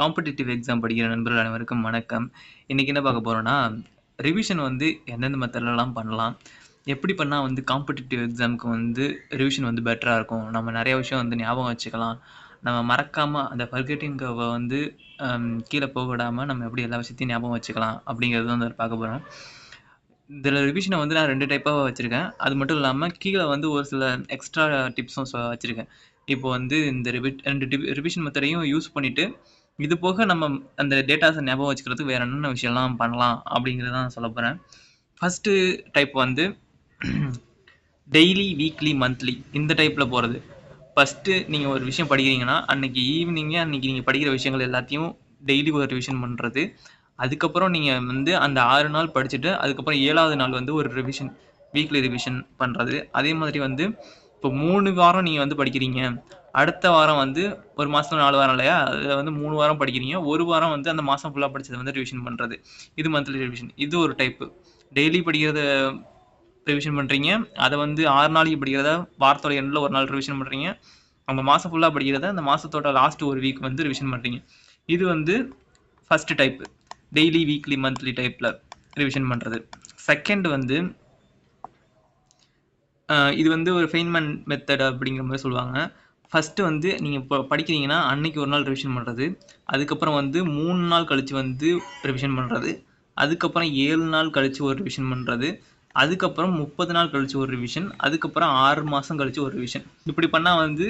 Competitive exam படிக்கிற நண்பர்கள் அனைவருக்கும் வணக்கம். இன்றைக்கி என்ன பார்க்க போகிறோன்னா ரிவிஷன் வந்து எந்தெந்த மெத்தட்லலாம் பண்ணலாம்? எப்படி பண்ணால் வந்து காம்படிட்டிவ் எக்ஸாம்க்கு வந்து ரிவிஷன் வந்து பெட்டராக இருக்கும்? நம்ம நிறைய விஷயம் வந்து ஞாபகம் வச்சுக்கலாம். நம்ம மறக்காமல் அந்த ஃபர்கெட்டிங் கவை வந்து கீழே போக விடாமல் நம்ம எப்படி எல்லா விஷயத்தையும் ஞாபகம் வச்சுக்கலாம்? அப்படிங்கிறது வந்து பார்க்க போகிறோம் இதில் ரிவிஷனை வந்து நான் ரெண்டு டைப்பாக வச்சுருக்கேன் அது மட்டும் இல்லாமல் கீழே வந்து ஒரு சில எக்ஸ்ட்ரா டிப்ஸும் வச்சுருக்கேன் இப்போ வந்து இந்த ரிவி ரெண்டு டிப் ரிவிஷன் மெத்தடையும் யூஸ் பண்ணிவிட்டு இது போக நம்ம அந்த டேட்டாஸை ஞாபகம் வச்சுக்கிறதுக்கு வேற என்னென்ன விஷயம்லாம் பண்ணலாம்? அப்படிங்கிறத தான் சொல்ல போகிறேன் ஃபர்ஸ்ட்டு டைப் வந்து டெய்லி, வீக்லி, மந்த்லி இந்த டைப்பில் போகிறது ஃபஸ்ட்டு நீங்கள் ஒரு விஷயம் படிக்கிறீங்கன்னா, அன்றைக்கி ஈவினிங்கே அன்னைக்கு நீங்கள் படிக்கிற விஷயங்கள் எல்லாத்தையும் டெய்லி ஒரு ரிவிஷன் பண்ணுறது அதுக்கப்புறம் நீங்கள் வந்து அந்த ஆறு நாள் படிச்சுட்டு, அதுக்கப்புறம் ஏழாவது நாள் வந்து ஒரு ரிவிஷன் வீக்லி ரிவிஷன் பண்ணுறது அதே மாதிரி வந்து இப்போ மூணு வாரம் நீங்கள் வந்து படிக்கிறீங்க. அடுத்த வாரம் வந்து ஒரு மாசத்துல நாலு வாரம் இல்லையா? அதில் வந்து மூணு வாரம் படிக்கிறீங்க. ஒரு வாரம் வந்து அந்த மாசம் ஃபுல்லா படிச்சத வந்து ரிவிஷன் பண்றது. இது மந்த்லி ரிவிஷன். இது ஒரு டைப்பு. டெய்லி படிக்கிறத ரிவிஷன் பண்றீங்க. அதை வந்து ஆறு நாளைக்கு படிக்கிறத வாரத்தோட எண்ணில் ஒரு நாள் ரிவிஷன் பண்றீங்க. அந்த மாசம் ஃபுல்லா படிக்கிறத அந்த மாசத்தோட லாஸ்ட் ஒரு வீக் வந்து ரிவிஷன் பண்றீங்க. இது வந்து first type. Daily, weekly, monthly டைப்ல ரிவிஷன் பண்றது. செகண்ட் வந்து இது வந்து ஒரு ஃபெய்ன்மேன் மெத்தட் அப்படிங்கிற மாதிரி சொல்லுவாங்க. ஃபர்ஸ்ட்டு வந்து நீங்கள் இப்போ படிக்கிறீங்கன்னா, அன்னைக்கு ஒரு நாள் ரிவிஷன் பண்ணுறது அதுக்கப்புறம் வந்து மூணு நாள் கழித்து வந்து ரிவிஷன் பண்ணுறது அதுக்கப்புறம் ஏழு நாள் கழித்து ஒரு ரிவிஷன் பண்ணுறது அதுக்கப்புறம் 30 நாள் கழித்து ஒரு ரிவிஷன். அதுக்கப்புறம் ஆறு மாதம் கழித்து ஒரு ரிவிஷன். இப்படி பண்ணால் வந்து,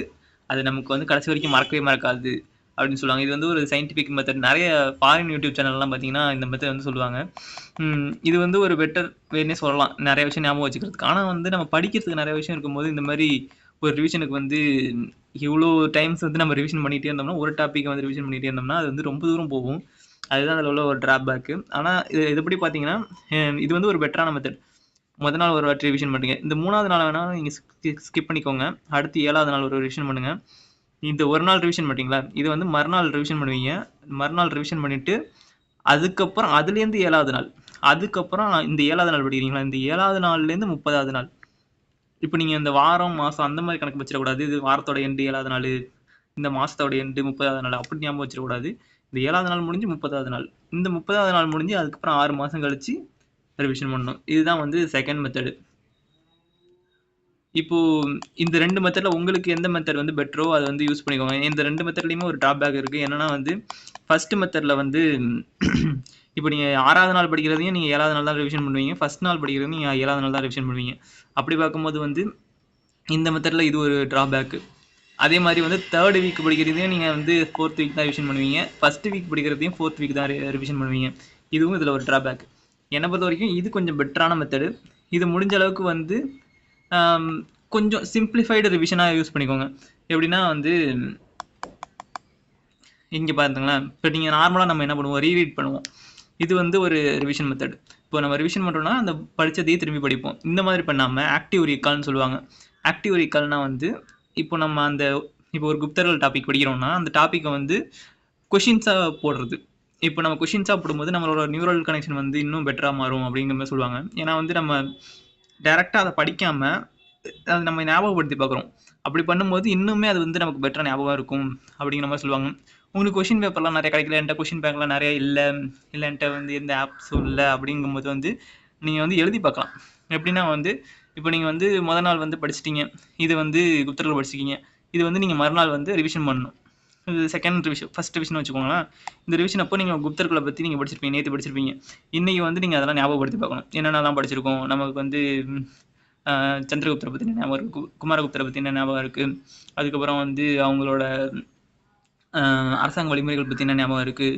அது நமக்கு வந்து கடைசி வரைக்கும் மறக்கவே மறக்காது அப்படின்னு சொல்லுவாங்க. இது வந்து ஒரு சயின்டிஃபிக் மெத்தட். நிறைய ஃபாரின் யூடியூப் சேனல்லாம் பார்த்தீங்கன்னா, இந்த மெத்தட் வந்து சொல்லுவாங்க. இது வந்து ஒரு பெட்டர் வேன்னே சொல்லலாம். நிறைய விஷயம் ஞாபகம் வச்சுக்கிறதுக்கு. ஆனால் வந்து நம்ம படிக்கிறதுக்கு நிறைய விஷயம் இருக்கும்போது, இந்த மாதிரி ஒரு ரிவிஷனுக்கு வந்து இவ்வளோ டைம்ஸ் வந்து நம்ம ரிவிஷன் பண்ணிட்டே இருந்தோம்னா, ஒரு டாப்பிக்கை வந்து ரிவிஷன் பண்ணிட்டே இருந்தோம்னா, அது வந்து ரொம்ப தூரம் போகும். அதுதான் அதில் உள்ள ஒரு ட்ராபேக்கு. ஆனால் இது இதுபடி பார்த்தீங்கன்னா, இது வந்து ஒரு பெட்டரான மெத்தட். முதல் நாள் ஒரு வாட்டி ரிவிஷன் பண்ணுறீங்க இந்த மூணாவது நாள் வேணால் நீங்கள் ஸ்கிப் பண்ணிக்கோங்க. அடுத்து ஏழாவது நாள் ஒரு ரிவிஷன் பண்ணுங்கள் இந்த ஒரு நாள் ரிவிஷன் பண்றீங்களா? இது வந்து மறுநாள் ரிவிஷன் பண்ணுவீங்க. மறுநாள் ரிவிஷன் பண்ணிவிட்டு அதுக்கப்புறம் அதுலேருந்து ஏழாவது நாள். அதுக்கப்புறம் இந்த ஏழாவது நாள் படிக்கிறீங்களா? இந்த ஏழாவது நாள்லேருந்து 30வது நாள். இப்போ நீங்கள் இந்த வாரம், மாதம் அந்த மாதிரி கணக்கு வச்சிடக்கூடாது. இது வாரத்தோட எண்டு ஏழாவது நாள் இந்த மாதத்தோட எண்டு முப்பதாவது நாள் அப்படி ஞாபகம் வச்சிடக்கூடாது. இந்த ஏழாவது நாள் முடிஞ்சு 30வது நாள். இந்த 30வது நாள் முடிஞ்சு அதுக்கப்புறம் ஆறு மாதம் கழிச்சு ரிவிஷன் பண்ணணும். இதுதான் வந்து செகண்ட் மெத்தடு. இப்போது இந்த ரெண்டு மெத்தடில் உங்களுக்கு எந்த மெத்தட் வந்து பெட்டரோ அதை வந்து யூஸ் பண்ணிக்கோங்க. இந்த ரெண்டு மெத்தட்லேயுமே ஒரு ட்ராபேக் இருக்குது என்னென்னா வந்து, ஃபர்ஸ்ட் மெத்தடில் வந்து இப்போ நீங்கள் ஆறாவது நாள் படிக்கிறதையும் நீங்கள் ஏழாவது நாள் தான் ரிவிஷன் பண்ணுவீங்க. ஃபஸ்ட் நாள் படிக்கிறதையும் நீங்கள் ஏழாவது நாள் தான் ரிவிஷன் பண்ணுவீங்க. அப்படி பார்க்கும்போது வந்து, இந்த மெத்தடில் இது ஒரு ட்ராபேக்கு. அதே மாதிரி வந்து தேர்ட் வீக் படிக்கிறதையும் நீங்கள் வந்து ஃபோர்த் வீக் தான் ரிவிஷன் பண்ணுவீங்க. ஃபர்ஸ்ட் வீக் படிக்கிறதையும் ஃபோர்த் வீக் தான் ரிவிஷன் பண்ணுவீங்க. இதுவும் இதில் ஒரு ட்ராபேக். என்னை பொறுத்த வரைக்கும் இது கொஞ்சம் பெட்டரான மெத்தடு. இது முடிஞ்ச அளவுக்கு வந்து கொஞ்சம் சிம்ப்ளிஃபைடு ரிவிஷனாக யூஸ் பண்ணிக்கோங்க. எப்படின்னா வந்து இங்கே பாருங்களேன். இப்போ நீங்கள் நார்மலாக நம்ம என்ன பண்ணுவோம்? ரீரீட் பண்ணுவோம். இது வந்து ஒரு ரிவிஷன் மெத்தட். இப்போ நம்ம ரிவிஷன் பண்ணுறோம்னா அந்த படித்ததையே திரும்பி படிப்போம். இந்த மாதிரி பண்ணாமல் ஆக்டிவ் ரீகால்ன்னு சொல்லுவாங்க. ஆக்டிவ் ரீகால்னா வந்து, இப்போ நம்ம அந்த இப்போ ஒரு குப்தர்கள் டாபிக் படிக்கிறோம்னா, அந்த டாப்பிக்கை வந்து கொஷின்ஸாக போடுறது. இப்போ நம்ம கொஷின்ஸாக போடும்போது நம்மளோட நியூரல் கனெக்ஷன் வந்து இன்னும் பெட்டராக மாறும் அப்படிங்கிற மாதிரி சொல்லுவாங்க. ஏன்னா வந்து நம்ம டேரெக்டாக அதை படிக்காமல் அதை நம்ம ஞாபகப்படுத்தி பார்க்குறோம். அப்படி பண்ணும்போது இன்னுமே அது வந்து நமக்கு பெட்டராக ஞாபகம் இருக்கும் அப்படிங்கிற மாதிரி சொல்லுவாங்க. உங்களுக்கு கொஷின் பேப்பர்லாம் நிறைய கிடைக்கல. என்கிட்ட கொஷின் பேங்க்லாம் நிறைய இல்லை இல்லை என்கிட்ட வந்து எந்த ஆப்ஸும் இல்லை அப்படிங்கும்போது வந்து, நீங்கள் வந்து எழுதி பார்க்கலாம். எப்படின்னா வந்து, இப்போ நீங்கள் வந்து மொதல் நாள் வந்து படிச்சுட்டீங்க. இது வந்து குப்தர்கள் படிச்சிருக்கீங்க. இது வந்து நீங்கள் மறுநாள் வந்து ரிவிஷன் பண்ணணும். இது செகண்ட் ரிவிஷன் ஃபர்ஸ்ட் ரிவிஷன் வச்சுக்கோங்களேன். இந்த ரிவிஷன் அப்போ நீங்கள் குப்தர்களை பற்றி நீங்கள் படிச்சிருப்பீங்க. நேற்று படிச்சிருப்பீங்க. இன்னைக்கு வந்து நீங்கள் அதெல்லாம் ஞாபகப்படுத்தி பார்க்கணும். என்னென்னலாம் படிச்சிருக்கோம்? நமக்கு வந்து சந்திரகுப்தரை பற்றி என்ன ஞாபகம் இருக்குது குமாரகுப்தரை பற்றி என்ன ஞாபகம் இருக்குது அதுக்கப்புறம் வந்து அவங்களோட அரசாங்க வழிமுறைகள் பற்றி என்ன ஞாபகம் இருக்கு?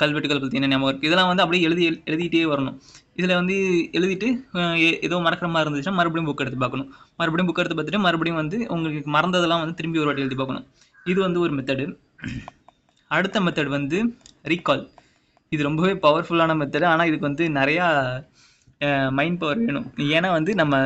கல்வெட்டுகள் பற்றி என்ன ஞாபகம் இருக்கு? இதெல்லாம் வந்து அப்படியே எழுதி எழுதிட்டே வரணும். இதில் வந்து எழுதிட்டு ஏதோ மறக்கிற மாதிரி இருந்துச்சுன்னா, மறுபடியும் புக் எடுத்து பார்க்கணும். மறுபடியும் புக் எடுத்து பார்த்துட்டு, மறுபடியும் வந்து உங்களுக்கு மறந்ததெல்லாம் வந்து திரும்பி ஒரு வாட்டி எழுதி பார்க்கணும். இது வந்து ஒரு மெத்தடு. அடுத்த மெத்தட் வந்து ரீகால். இது ரொம்பவே பவர்ஃபுல்லான மெத்தடு. ஆனால் இதுக்கு வந்து நிறையா மைண்ட் பவர் வேணும். ஏன்னா வந்து நம்ம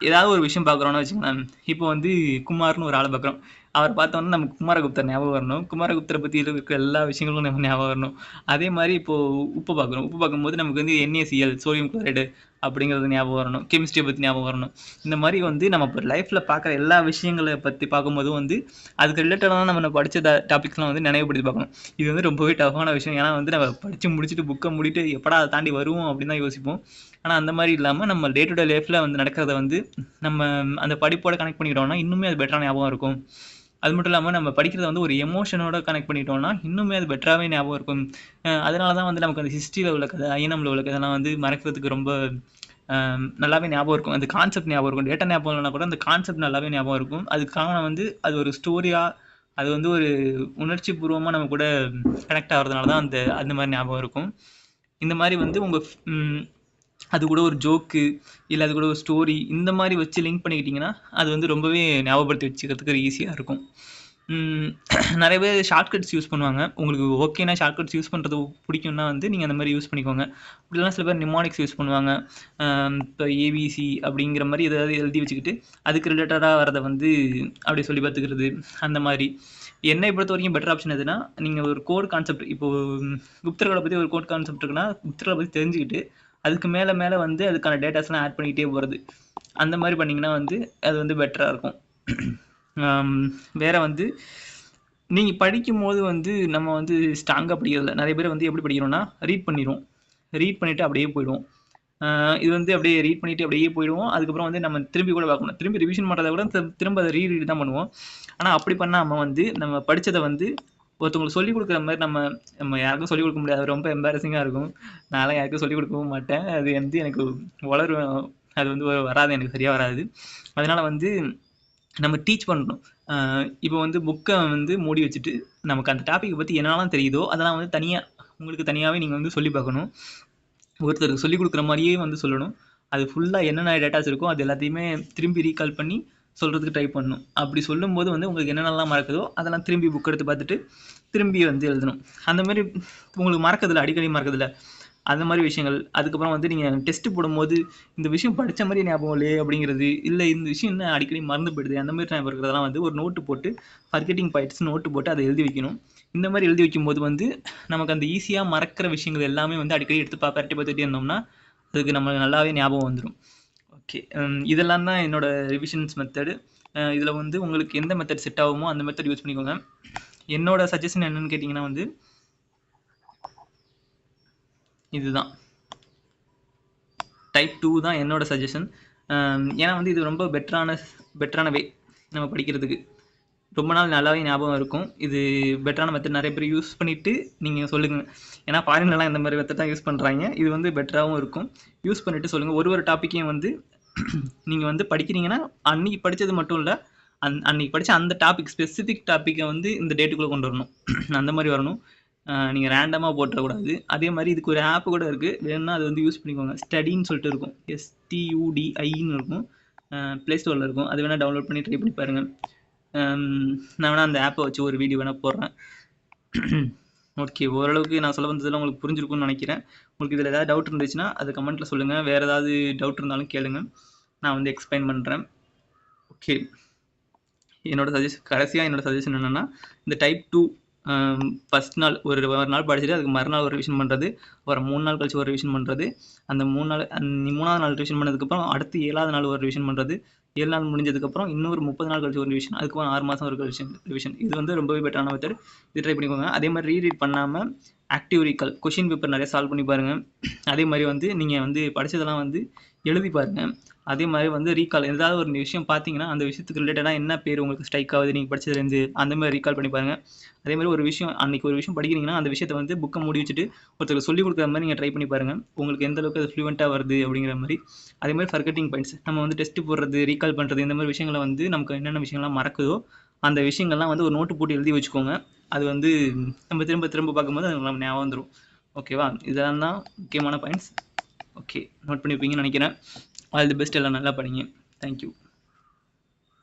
ஏதாவது ஒரு விஷயம் பார்க்குறோன்னு வச்சுக்கோங்களேன். இப்போ வந்து குமார்னு ஒரு ஆளை பார்க்குறோம். அவர் பார்த்தோன்னா நமக்கு குமாரகுப்தர் ஞாபகம் வரணும். குமாரகுப்தரை பற்றி இருக்கிற எல்லா விஷயங்களும் நம்ம ஞாபகம் வரணும். அதே மாதிரி இப்போது உப்பு பார்க்குறோம் உப்பு பார்க்கும்போது நமக்கு வந்து என்ஏசிஎல் சோடியம் குளோரைடு அப்படிங்கிறது ஞாபகம் வரணும். கெமிஸ்ட்ரியை பற்றி ஞாபகம் வரணும். இந்த மாதிரி வந்து நம்ம இப்போ லைஃப்பில் பார்க்குற எல்லா விஷயங்களை பற்றி பார்க்கும்போது வந்து அதுக்கு ரிலேட்டடாக நம்ம படித்த டாபிக்ஸ்லாம் வந்து நினைவுபடுத்தி பார்க்கணும். இது வந்து ரொம்பவே டஃபான விஷயம். ஏன்னா வந்து நம்ம படித்து முடிச்சுட்டு புக்கை முடிட்டு எப்படா அதை தாண்டி வருவோம் அப்படின்னு தான் யோசிப்போம். ஆனால் அந்த மாதிரி இல்லாமல் நம்ம டே டு டே லைஃப்பில் வந்து நடக்கிறத வந்து நம்ம அந்த படிப்போட கனெக்ட் பண்ணிக்கிட்டோம்னா இன்னுமே அது பெட்டரான ஞாபகம் இருக்கும். அது மட்டும் இல்லாமல் நம்ம படிக்கிறத வந்து ஒரு எமோஷனோட கனெக்ட் பண்ணிட்டோம்னா இன்னுமே அது பெட்டராகவே ஞாபகம் இருக்கும். அதனால தான் வந்து நமக்கு அந்த ஹிஸ்ட்ரியில் உள்ள கதை ஐஎன்எம்ல உள்ள கதைலாம் வந்து மறக்கிறதுக்கு ரொம்ப நல்லாவே ஞாபகம் இருக்கும். அந்த கான்செப்ட் ஞாபகம் இருக்கும். டேட்டா ஞாபகம் இல்லைனா கூட அந்த கான்செப்ட் நல்லாவே ஞாபகம் இருக்கும். அதுக்கு காரணம் வந்து அது ஒரு ஸ்டோரியாக அது வந்து ஒரு உணர்ச்சி பூர்வமாக நம்ம கூட கனெக்ட் ஆகிறதுனால தான் அந்த அந்த மாதிரி ஞாபகம் இருக்கும். இந்த மாதிரி வந்து உங்கள் அது கூட ஒரு ஜோக்கு இல்லை அது கூட ஒரு ஸ்டோரி இந்த மாதிரி வச்சு லிங்க் பண்ணிக்கிட்டிங்கன்னா அது வந்து ரொம்பவே ஞாபகப்படுத்தி வச்சுக்கிறதுக்கு ஈஸியாக இருக்கும். நிறைய பேர் ஷார்ட்கட்ஸ் யூஸ் பண்ணுவாங்க. உங்களுக்கு ஓகேனா ஷார்ட்கட்ஸ் யூஸ் பண்ணுறது பிடிக்கும்னா வந்து நீங்கள் அந்த மாதிரி யூஸ் பண்ணிக்கோங்க. இப்படிலாம் சில பேர் நிமானிக்ஸ் யூஸ் பண்ணுவாங்க. இப்போ ஏபிசி அப்படிங்கிற மாதிரி ஏதாவது எழுதி வச்சுக்கிட்டு அதுக்கு ரிலேட்டடாக வரதை வந்து அப்படி சொல்லி பார்த்துக்கிறது அந்த மாதிரி. என்னை பொறுத்த வரைக்கும் பெட்டர் ஆப்ஷன் எதுனா நீங்கள் ஒரு கோட் கான்செப்ட் இப்போது குப்தர்களை பற்றி ஒரு கோட் கான்செப்ட் இருக்குன்னா குப்தர்களை பற்றி தெரிஞ்சுக்கிட்டு அதுக்கு மேலே மேலே வந்து அதுக்கான டேட்டாஸ்லாம் ஆட் பண்ணிக்கிட்டே போகிறது அந்த மாதிரி பண்ணிங்கன்னா வந்து அது வந்து பெட்டராக இருக்கும். வேறு வந்து நீங்கள் படிக்கும்போது வந்து நம்ம வந்து ஸ்ட்ராங்காக படிக்கிறதில்ல. நிறைய பேர் வந்து எப்படி படிக்கிறோம்னா ரீட் பண்ணிடுவோம் ரீட் பண்ணிவிட்டு அப்படியே போயிடுவோம் இது வந்து அப்படியே ரீட் பண்ணிவிட்டு அப்படியே போயிடுவோம். அதுக்கப்புறம் வந்து நம்ம திரும்பி கூட பார்க்கணும். திரும்பி ரிவிஷன் பண்ணுறத கூட திரும்ப அதை ரீ ரீட் தான் பண்ணுவோம். ஆனால் அப்படி பண்ணாமல் வந்து நம்ம படித்ததை வந்து ஒருத்தவங்களுக்கு சொல்லிக் கொடுக்குற மாதிரி நம்ம நம்ம யாருக்கும் சொல்லிக் கொடுக்க முடியாது. ரொம்ப எம்பாரசிங்காக இருக்கும். நான்லாம் யாருக்கும் சொல்லிக் கொடுக்கவும் மாட்டேன். அது வந்து எனக்கு வளரும் அது வந்து வராது. எனக்கு சரியாக வராது. அதனால் வந்து நம்ம டீச் பண்ணணும். இப்போ வந்து புக்கை வந்து மூடி வச்சுட்டு நமக்கு அந்த டாப்பிக்கை பற்றி என்னெல்லாம் தெரியுதோ அதெல்லாம் வந்து தனியாக உங்களுக்கு தனியாகவே நீங்கள் வந்து சொல்லி பார்க்கணும். ஒருத்தருக்கு சொல்லிக் கொடுக்குற மாதிரியே வந்து சொல்லணும். அது ஃபுல்லாக என்னென்ன டேட்டாஸ் இருக்கோ அது எல்லாத்தையுமே திரும்பி ரீகால் பண்ணி சொல்கிறதுக்கு ட்ரை பண்ணணும் அப்படி சொல்லும்போது வந்து உங்களுக்கு என்னென்னலாம் மறக்குதோ அதெல்லாம் திரும்பி புக் எடுத்து பார்த்துட்டு திரும்பி வந்து எழுதணும். அந்த மாதிரி உங்களுக்கு மறக்கிறதுல அடிக்கடி மறக்கிறதுல அந்த மாதிரி விஷயங்கள். அதுக்கப்புறம் வந்து நீங்கள் டெஸ்ட் போடும்போது இந்த விஷயம் படித்த மாதிரி ஞாபகம் இல்லையே அப்படிங்கிறது இல்லை இந்த விஷயம் என்ன அடிக்கடி மறந்து போயிடுது அந்த மாதிரி ஞாபகம் இருக்கிறதெல்லாம் வந்து ஒரு நோட்டு போட்டு ஃபர்கெட்டிங் பாயிண்ட்ஸ் நோட்டு போட்டு அதை எழுதி வைக்கணும். இந்த மாதிரி எழுதி வைக்கும்போது வந்து நமக்கு அந்த ஈஸியாக மறக்கிற விஷயங்கள் எல்லாமே வந்து அடிக்கடி எடுத்து பா பார்த்துட்டே இருந்தோம்னா அதுக்கு நம்மளுக்கு நல்லாவே ஞாபகம் வந்துடும் ஓகே um, இதெல்லாம் தான் என்னோடய ரிவிஷன்ஸ் மெத்தடு இதில் வந்து உங்களுக்கு எந்த மெத்தட் செட் ஆகுமோ அந்த மெத்தட் யூஸ் பண்ணிக்கோங்க. என்னோடய சஜஷன் என்னென்னு கேட்டிங்கன்னா வந்து இதுதான். டைப் டூ தான் என்னோடய சஜஷன் um, ஏன்னா வந்து இது ரொம்ப பெட்டரான பெட்டரான வே நம்ம படிக்கிறதுக்கு. ரொம்ப நாள் நல்லாவே ஞாபகம் இருக்கும். இது பெட்டரான மெத்தட் நிறைய பேர் யூஸ் பண்ணிவிட்டு நீங்கள் சொல்லுங்கள் ஏன்னா ஃபாரின்லலாம் இந்த மாதிரி மெத்தட் தான் யூஸ் பண்ணுறாங்க இது வந்து பெட்டராகவும் இருக்கும். யூஸ் பண்ணிவிட்டு சொல்லுங்கள் ஒரு ஒரு டாப்பிக்கையும் வந்து நீங்கள் வந்து படிக்கிறீங்கன்னா அன்றைக்கி படித்தது மட்டும் இல்லை அன் அன்றைக்கி படித்த அந்த டாபிக் ஸ்பெசிஃபிக் டாப்பிக்கை வந்து இந்த டேட்டுக்குள்ளே கொண்டு வரணும். அந்த மாதிரி வரணும். நீங்கள் ரேண்டமாக போட்டுறக்கூடாது. அதே மாதிரி இதுக்கு ஒரு ஆப் கூட இருக்குது வேணும்னா அது வந்து யூஸ் பண்ணிக்கோங்க. ஸ்டடின்னு சொல்லிட்டு இருக்கும். எஸ்டியூடிஐன்னு இருக்கும். ப்ளே ஸ்டோரில் இருக்கும். அது வேணால் டவுன்லோட் பண்ணி ட்ரை பண்ணி பாருங்கள் நான் வேணால் அந்த ஆப்பை வச்சு ஒரு வீடியோ வேணால் போடுறேன். ஓகே ஓரளவுக்கு நான் சொல்ல வந்ததில் உங்களுக்கு புரிஞ்சிருக்கும்னு நினைக்கிறேன். உங்களுக்கு இதில் ஏதாவது டவுட் இருந்துச்சுன்னா அது கமெண்ட்டில் சொல்லுங்கள் வேறு ஏதாவது டவுட் இருந்தாலும் கேளுங்க. நான் வந்து எக்ஸ்பிளைன் பண்ணுறேன் ஓகே என்னோட சஜஷன் கடைசியாக என்னோட சஜஷன் என்னென்னா இந்த டைப் டூ ஃபஸ்ட் நாள் ஒரு ஒரு நாள் படிச்சுட்டு அதுக்கு மறுநாள் ஒரு ரிவிஷன் பண்ணுறது ஒரு மூணு நாள் கழிச்சு ஒரு ரிவிஷன் பண்ணுறது அந்த மூணு நாள் மூணாவது நாள் ரிவிஷன் பண்ணதுக்கப்புறம் அடுத்து ஏழாவது நாள் ஒரு ரிவிஷன் பண்ணுறது ஏழு நாள் முடிஞ்சதுக்கப்புறம் இன்னொரு முப்பது நாள் கழிச்சு ஒரு ரிவிஷன் அதுக்கப்புறம் ஆறு மாதம் ஒரு கழிச்சு ரிவிஷன் இது வந்து ரொம்பவே பெட்டரான மெத்தட் இது ட்ரை பண்ணிக்கோங்க. அதே மாதிரி ரீரீட் பண்ணாமல் ஆக்டிவ் ரீகால் கொஷின் பேப்பர் நிறைய சால்வ் பண்ணி பாருங்கள் அதே மாதிரி வந்து நீங்கள் வந்து படித்ததெல்லாம் வந்து எழுதி பாருங்கள் அதே மாதிரி வந்து ரீகால் ஏதாவது ஒரு விஷயம் பார்த்தீங்கன்னா அந்த விஷயத்துக்கு ரிலேட்டடாக என்ன பேர் உங்களுக்கு ஸ்ட்ரைக் ஆகுது நீங்கள் படித்ததுலேருந்து அந்த மாதிரி ரீகால் பண்ணி பாருங்கள் அதே மாதிரி ஒரு விஷயம் அன்றைக்கி ஒரு விஷயம் படிக்கிறீங்கன்னா அந்த விஷயத்தை வந்து புக்கை மூடி வச்சுட்டு ஒருத்தருக்கு சொல்லிக் கொடுக்குற மாதிரி நீங்கள் ட்ரை பண்ணி பாருங்கள் உங்களுக்கு எந்த அளவுக்கு அது ஃப்ளூவெண்ட்டாக வருது அப்படிங்கிற மாதிரி. அதே மாதிரி ஃபர்கட்டிங் பாயிண்ட்ஸ் நம்ம வந்து டெஸ்ட் போடுறது ரீகால் பண்ணுறது இந்த மாதிரி விஷயங்களை வந்து நமக்கு என்னென்ன விஷயங்கள்லாம் மறக்குதோ அந்த விஷயங்கள்லாம் வந்து ஒரு நோட்டு போட்டு எழுதி வச்சுக்கோங்க. அது வந்து நம்ம திரும்ப திரும்ப பார்க்கும்போது அது நம்ம ஞாபகம் வந்துடும் ஓகேவா இதெல்லாம் தான் முக்கியமான பாயிண்ட்ஸ் ஓகே நோட் பண்ணியிருப்பீங்கன்னு நினைக்கிறேன். ஆல் தி பெஸ்ட் எல்லாம் நல்லா படிங்க. தேங்க்யூ